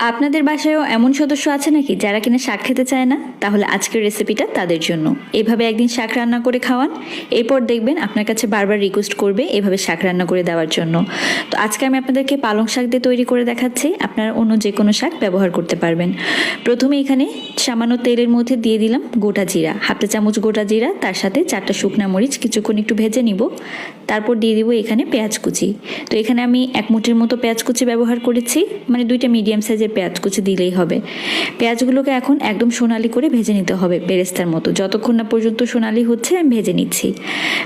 আপনাদের বাসায়ও এমন সদস্য আছে নাকি যারা কিনা শাক খেতে চায় না? তাহলে আজকের রেসিপিটা তাদের জন্য। এভাবে একদিন শাক রান্না করে খাওয়ান। এরপর দেখবেন আপনার কাছে বারবার রিকোয়েস্ট করবে এভাবে শাক রান্না করে দেওয়ার জন্য। তো আজকে আমি আপনাদেরকে পালং শাক দিয়ে তৈরি করে দেখাচ্ছি। আপনারা অন্য যে কোনো শাক ব্যবহার করতে পারবেন। প্রথমে এখানে সামান্য তেলের মধ্যে দিয়ে দিলাম গোটা জিরা। হাফটা চামচ গোটা জিরা, তার সাথে চারটা শুকনা মরিচ, কিছুক্ষণ একটু ভেজে নিব। তারপর দিয়ে দিব এখানে পেঁয়াজ কুচি। তো এখানে আমি এক মুঠির মতো পেঁয়াজ কুচি ব্যবহার করেছি। মানে দুইটা মিডিয়াম সাইজের পেঁয়াজ কুচি দিলেই হবে। পেঁয়াজগুলোকে এখন একদম সোনালি করে ভেজে নিতে হবে বেরেস্তার মতো। যতক্ষণ না পর্যন্ত সোনালি হচ্ছে, আমি ভেজে নিচ্ছি।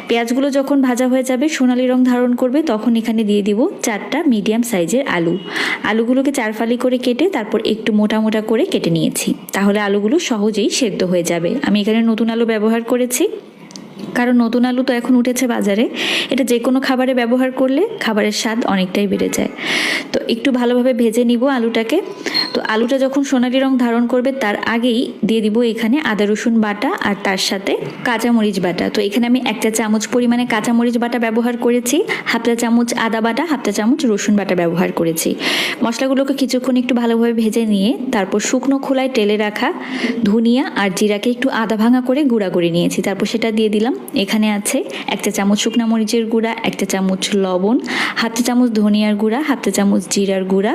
পেঁয়াজগুলো যখন ভাজা হয়ে যাবে, সোনালি রং ধারণ করবে, তখন এখানে দিয়ে দিব চারটা মিডিয়াম সাইজের আলু। আলুগুলোকে চারফালি করে কেটে তারপর একটু মোটা মোটা করে কেটে নিয়েছি। তাহলে আলুগুলো সহজেই সেদ্ধ হয়ে যাবে। আমি এখানে নতুন আলু ব্যবহার করেছি। কারণ নতুন আলু তো এখন উঠেছে বাজারে। এটা যে কোনো খাবারে ব্যবহার করলে খাবারের স্বাদ অনেকটাই বেড়ে যায়। তো একটু ভালোভাবে ভেজে নিব আলুটাকে। আলুটা যখন সোনালি রং ধারণ করবে, তার আগেই দিয়ে দিব এখানে আদা, রসুন বাটা আর তার সাথে কাঁচামরিচ বাটা। তো এখানে আমি একটা চামচ পরিমাণে কাঁচামরিচ বাটা ব্যবহার করেছি হাফটা চামচ আদা বাটা হাফটা চামচ রসুন বাটা ব্যবহার করেছি। মশলাগুলোকে কিছুক্ষণ একটু ভালোভাবে ভেজে নিয়ে, তারপর শুকনো খোলায় তেলে রাখা ধনিয়া আর জিরাকে একটু আদা ভাঙা করে গুঁড়া করে নিয়েছি। তারপর সেটা দিয়ে দিলাম। এখানে আছে একটা চামচ শুকনা মরিচের গুঁড়া একটা চামচ লবণ হাফটা চামচ ধনিয়ার গুঁড়া হাফটা চামচ জিরার গুঁড়া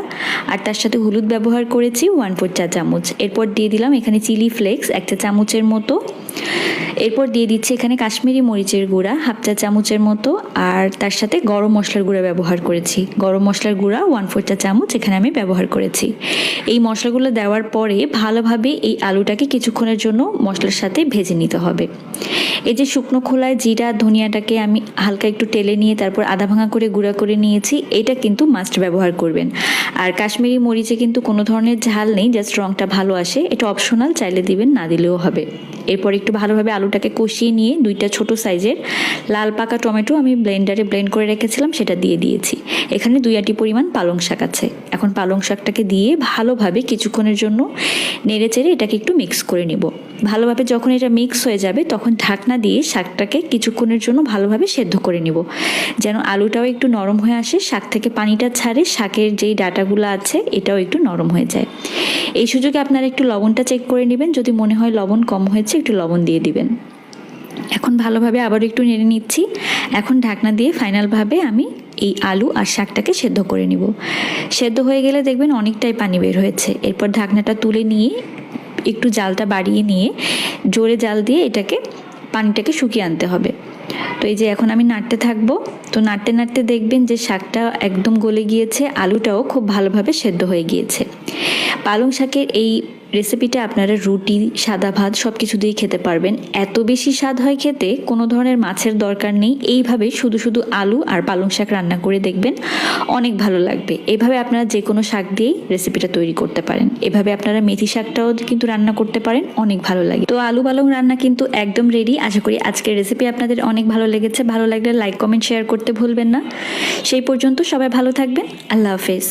আর তার সাথে হলুদ ব্যবহার করেছি ওয়ান ফোর চা চামচ। এরপর দিয়ে দিলাম এখানে চিলি ফ্লেক্স একটা চামচের মতো। এরপর দিয়ে দিচ্ছি এখানে কাশ্মীরি মরিচের গুঁড়া হাফ চা চামচের মতো, আর তার সাথে গরম মশলার গুঁড়া ব্যবহার করেছি। গরম মশলার গুঁড়া ওয়ান ফোর চা চামচ এখানে আমি ব্যবহার করেছি। এই মশলাগুলো দেওয়ার পরে ভালোভাবে এই আলুটাকে কিছুক্ষণের জন্য মশলার সাথে ভেজে নিতে হবে। এই যে শুকনো খোলায় জিরা, ধনিয়াটাকে আমি হালকা একটু টেলে নিয়ে তারপর আধা ভাঙা করে গুঁড়া করে নিয়েছি, এটা কিন্তু মাস্ট ব্যবহার করবেন। আর কাশ্মীরি মরিচে কিন্তু কোনো ধরনের ঝাল নেই জাস্ট রঙটা ভালো আসে। এটা অপশনাল চাইলে দিবেন, না দিলেও হবে। এরপর একটু ভালোভাবে আলুটাকে কষিয়ে নিয়ে দুইটা ছোট সাইজের লাল পাকা টমেটো আমি ব্লেন্ডারে ব্লেন্ড করে রেখেছিলাম, সেটা দিয়ে দিয়েছি। এখানে দুই আটি পরিমাণ পালং শাক আছে। এখন পালং শাকটাকে দিয়ে ভালোভাবে কিছুক্ষণের জন্য নেড়ে চেড়ে এটাকে একটু মিক্স করে নিব। ভালোভাবে যখন এটা মিক্স হয়ে যাবে, তখন ঢাকনা দিয়ে শাকটাকে কিছুক্ষণের জন্য ভালোভাবে সেদ্ধ করে নিব। যেন আলুটাও একটু নরম হয়ে আসে, শাক থেকে পানিটা ছাড়ে, শাকের যেই ডাটাগুলো আছে, এটাও একটু নরম হয়ে যায়। এই সুযোগে আপনারা একটু লবণটা চেক করে নেবেন। যদি মনে হয় লবণ কম হয়েছে, একটু লবণ দিয়ে দিবেন। এখন ভালোভাবে আবার একটু নেড়ে নিচ্ছি। এখন ঢাকনা দিয়ে ফাইনালভাবে আমি এই আলু আর শাকটাকে সেদ্ধ করে নিব। সেদ্ধ হয়ে গেলে দেখবেন অনেকটাই পানি বের হয়েছে। এরপর ঢাকনাটা তুলে নিয়ে, একটু জালটা বাড়িয়ে নিয়ে, জোরে জাল দিয়ে এটাকে, পানিটাকে শুকিয়ে আনতে হবে। তো এই যে এখন আমি নাড়তে থাকব। তো নাড়তে নাড়তে দেখবেন যে শাকটা একদম গলে গিয়েছে, আলুটাও খুব ভালোভাবে সেদ্ধ হয়ে গিয়েছে। পালং শাকের এই রেসিপিটা আপনারা রুটি, সাদা ভাত সব কিছু দিয়ে খেতে পারবেন। এত বেশি স্বাদ হয় খেতে, কোনো ধরনের মাছের দরকার নেই। এইভাবে শুধু শুধু আলু আর পালং শাক রান্না করে দেখবেন, অনেক ভালো লাগবে। এভাবে আপনারা যে কোনো শাক দিয়েই রেসিপিটা তৈরি করতে পারেন। এভাবে আপনারা মেথি শাকটাও কিন্তু রান্না করতে পারেন, অনেক ভালো লাগে। তো আলু পালং রান্না কিন্তু একদম রেডি আশা করি আজকের রেসিপি আপনাদের অনেক ভালো লেগেছে। ভালো লাগলে লাইক কমেন্ট শেয়ার করতে ভুলবেন না। সেই পর্যন্ত সবাই ভালো থাকবেন। আল্লাহ হাফেজ।